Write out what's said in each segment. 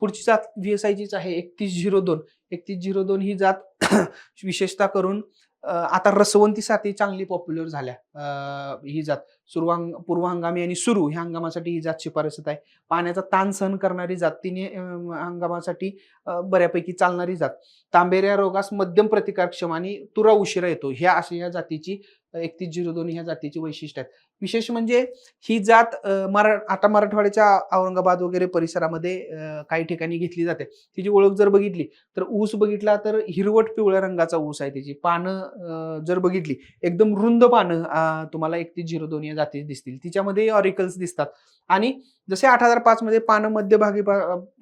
पुढची जात V S आहे एकतीस झिरो दोन. एकतीस झिरो दोन ही जात विशेषतः करून आता रसवंतीसाठी चांगली पॉप्युलर झाल्या. ही जात. सुरवांग पूर्व हंगामी आणि सुरू ह्या हंगामासाठी ही जात शिफारसत आहे. पाण्याचा ताण सहन करणारी जात तिने हंगामासाठी बऱ्यापैकी चालणारी जात. तांबेऱ्या रोगास मध्यम प्रतिकारक्षम आणि तुरा उशिरा येतो. ह्या अशा या जातीची एकतीस झिरो दोन ह्या जातीची वैशिष्ट्य आहेत. विशेष म्हणजे ही जात मरा आता मराठवाड्याच्या औरंगाबाद वगैरे परिसरामध्ये काही ठिकाणी घेतली जाते. तिची ओळख जर बघितली तर ऊस बघितला तर हिरवट पिवळ्या रंगाचा ऊस आहे त्याची पानं जर बघितली एकदम रुंद पानं तुम्हाला एकतीस झिरो दोन या जाती दिसतील. तिच्यामध्ये ऑरिकल्स दिसतात. आणि जसे आठ हजार पाच मध्ये पानं मध्यभागी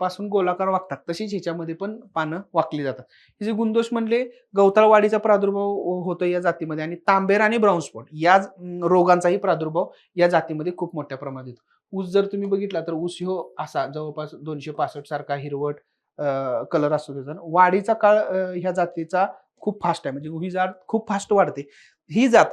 पासून गोलाकार वागतात तशीच ह्याच्यामध्ये पण पानं वाकली जातात. हे जे गुणदोष म्हणले गवताळवाढीचा प्रादुर्भाव हो, होतो या जातीमध्ये आणि तांबेर आणि ब्राऊन स्पॉट या रोगांचाही प्रादुर्भाव या जातीमध्ये खूप मोठ्या प्रमाणात येतो. ऊस जर तुम्ही बघितला तर ऊस हो असा जवळपास दोनशे पासष्ट सारखा हिरवट कलर असतो त्याचा. वाढीचा काळ ह्या जातीचा खूप फास्ट आहे. म्हणजे ही जात खूप फास्ट वाढते. ही जात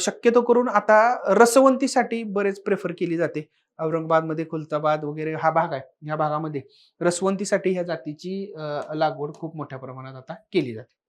शक्यतो करून आता रसवंतीसाठी बरेच प्रेफर केली जाते. औरंगाबादमध्ये खुलताबाद वगैरे हा भाग आहे. ह्या भागामध्ये रसवंतीसाठी ह्या जातीची लागवड खूप मोठ्या प्रमाणात आता केली जाते.